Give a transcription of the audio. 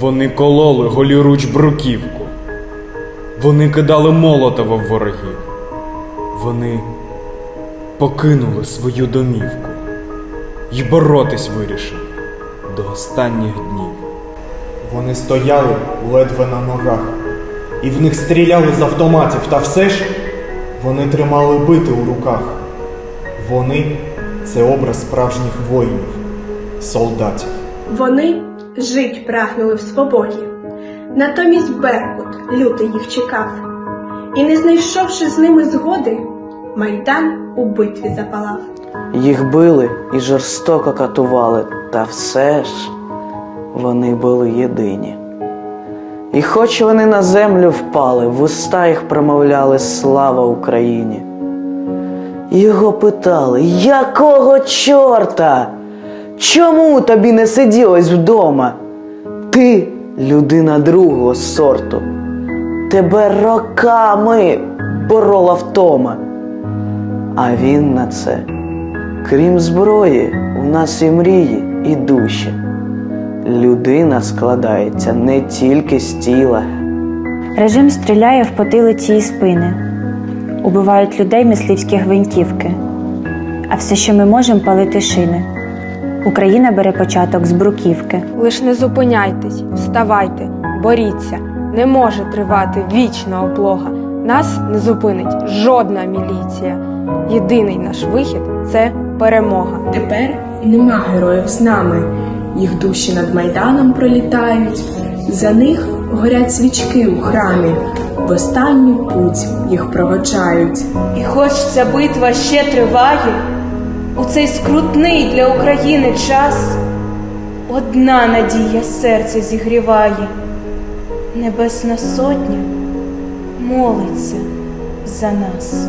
Вони кололи голіруч бруківку. Вони кидали молотова в ворогів. Вони покинули свою домівку і боротись вирішили до останніх днів. Вони стояли ледве на ногах, і в них стріляли з автоматів, та все ж вони тримали бити у руках. Вони це образ справжніх воїнів, солдатів. Вони жить прагнули в свободі, натомість Беркут лютий їх чекав, і, не знайшовши з ними згоди, майдан у битві запалав. Їх били і жорстоко катували, та все ж вони були єдині. І хоч вони на землю впали, в уста їх промовляли слава Україні. Його питали, якого чорта? Чому тобі не сиділось вдома? Ти людина другого сорту. Тебе роками борола втома. А він на це. Крім зброї, у нас і мрії, і душі. Людина складається не тільки з тіла. Режим стріляє в потилиці і спини. Убивають людей мисливські гвинтівки. А все, що ми можемо, палити шини. Україна бере початок з бруківки. Лиш не зупиняйтесь, вставайте, боріться. Не може тривати вічна облога. Нас не зупинить жодна міліція. Єдиний наш вихід це перемога. Тепер нема героїв з нами. Їх душі над майданом пролітають. За них горять свічки у храмі. В останню путь їх проводжають. І хоч ця битва ще триває, у цей скрутний для України час одна надія серце зігріває, Небесна сотня молиться за нас.